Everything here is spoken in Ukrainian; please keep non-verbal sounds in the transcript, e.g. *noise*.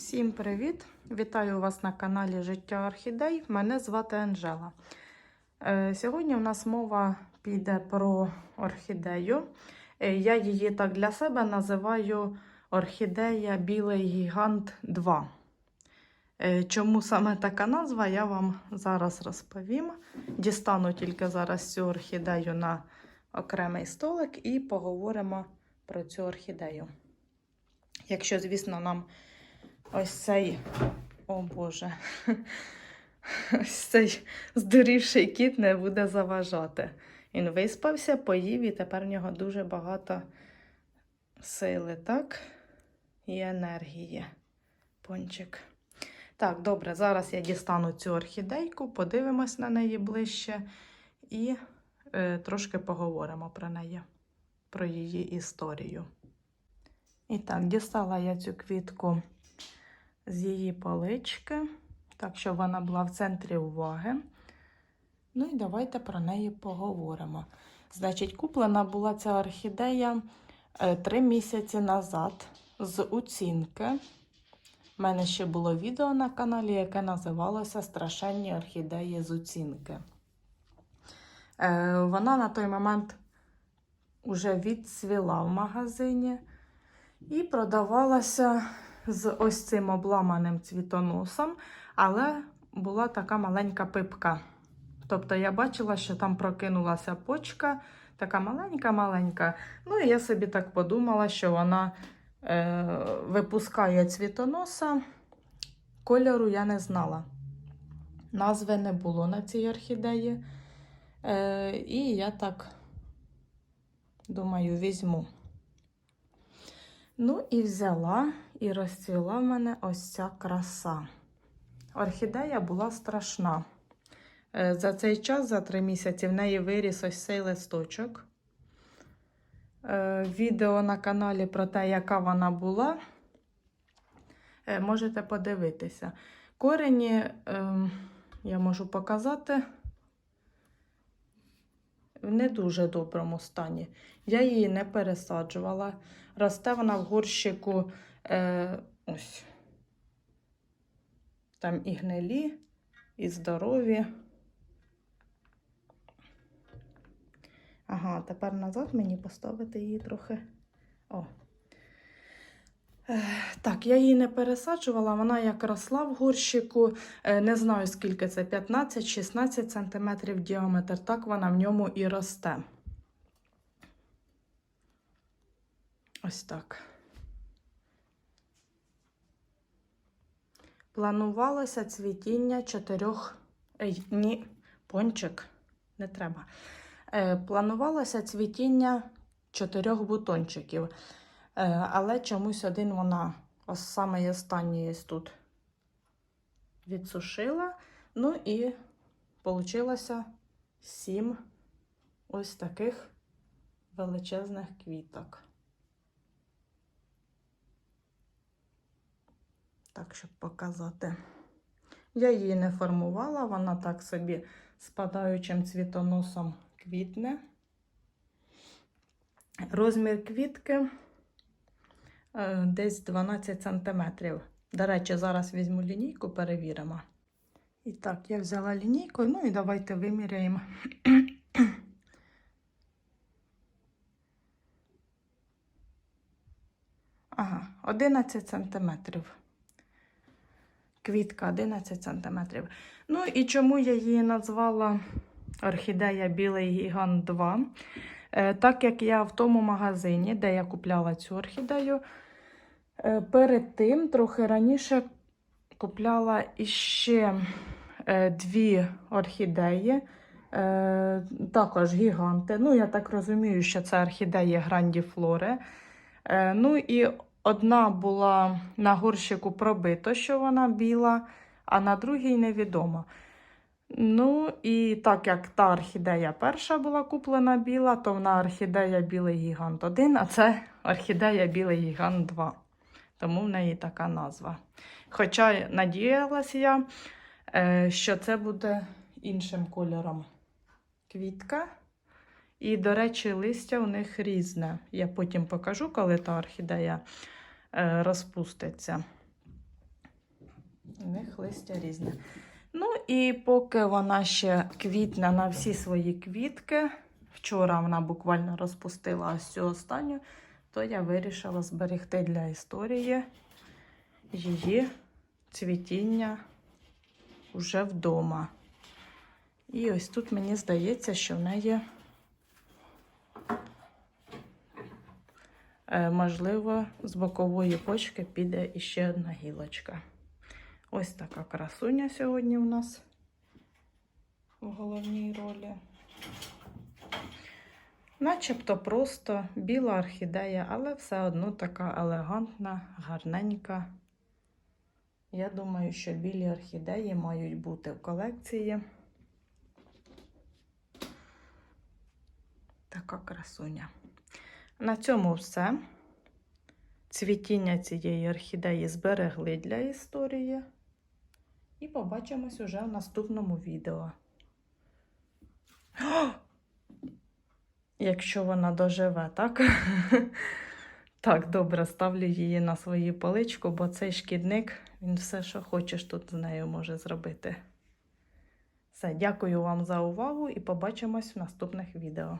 Всім привіт! Вітаю вас на каналі Життя Орхідей. Мене звати Анжела. Е, Сьогодні у нас мова піде про орхідею. Е, Я її так для себе називаю Орхідея Білий Гігант 2. Е, Чому саме така назва, я вам зараз розповім. Дістану тільки зараз цю орхідею на окремий столик і поговоримо про цю орхідею. Якщо, звісно, нам ось цей, о Боже, *laughs* ось цей здурівший кіт не буде заважати. Він виспався, поїв, і тепер в нього дуже багато сили, так? І енергії. Пончик. Так, добре, зараз я дістану цю орхідейку, подивимось на неї ближче і е, трошки поговоримо про неї, про її історію. І так, дістала я цю квітку з її полички, так, щоб вона була в центрі уваги. Ну і давайте про неї поговоримо. Значить, куплена була ця орхідея е, три місяці назад з оцінки. У мене ще було відео на каналі, яке називалося Страшенні орхідеї з оцінки. Е, Вона на той момент вже відцвіла в магазині і продавалася з ось цим обламаним цвітоносом, але була така маленька пипка. Тобто я бачила, що там прокинулася почка, така маленька-маленька. Ну, і я собі так подумала, що вона е, випускає цвітоноса. Кольору я не знала. Назви не було на цій орхідеї. Е, і я так думаю, візьму. Ну, і взяла і розцвіла в мене ось ця краса. Орхідея була страшна. Е, За цей час, за три місяці, в неї виріс ось цей листочок. Е, Відео на каналі про те, яка вона була, е, можете подивитися. Корені ем, я можу показати в не дуже доброму стані. Я її не пересаджувала. Росте вона в горщику е, ось. Там і гнилі, і здорові. Ага, тепер назад мені поставити її трохи. О. Е, Так, я її не пересаджувала, вона як росла в горщику. Е, Не знаю, скільки це 15-16 см діаметр. Так вона в ньому і росте. Ось так. Планувалося цвітіння чотирьох. Ей, ні, пончик, не треба. Е, Планувалося цвітіння чотирьох бутончиків. Е, Але чомусь один вона ось саме останній тут відсушила. Ну і вийшло сім ось таких величезних квіток. Так, щоб показати. Я її не формувала, вона так собі спадаючим цвітоносом квітне. Розмір квітки е, десь 12 см. До речі, зараз візьму лінійку, перевіримо. І так, я взяла лінійку, ну і давайте виміряємо. Ага, 11 сантиметрів. Квітка 11 см. Ну і чому я її назвала Орхідея Білий Гігант 2? Е, так як я в тому магазині, де я купляла цю орхідею, е, перед тим, трохи раніше, купляла іще е, дві орхідеї, також гіганти. Ну, я так розумію, що це орхідеї Грандіфлори. Е, ну і Одна була на горщику пробито, що вона біла, а на другій невідомо. Ну, і так як та орхідея перша була куплена біла, то вона орхідея Білий Гігант 1, а це орхідея Білий Гігант 2. Тому в неї така назва. Хоча надіялася я, е, що це буде іншим кольором квітка. І, до речі, листя у них різне. Я потім покажу, коли та орхідея е, розпуститься. У них листя різне. Ну і поки вона ще квітне на всі свої квітки, вчора вона буквально розпустила ось цю останню, то я вирішила зберегти для історії її цвітіння вже вдома. І ось тут мені здається, що в неї, можливо, з бокової почки піде іще одна гілочка. Ось така красуня сьогодні у нас в головній ролі. Начебто просто біла орхідея, але все одно така елегантна, гарненька. Я думаю, що білі орхідеї мають бути в колекції. Така красуня. На цьому все. Цвітіння цієї орхідеї зберегли для історії. І побачимось уже в наступному відео. О! Якщо вона доживе, так? *laughs* Так, добре, ставлю її на свою поличку, бо цей шкідник, він все, що хочеш, тут з нею може зробити. Все, дякую вам за увагу і побачимось в наступних відео.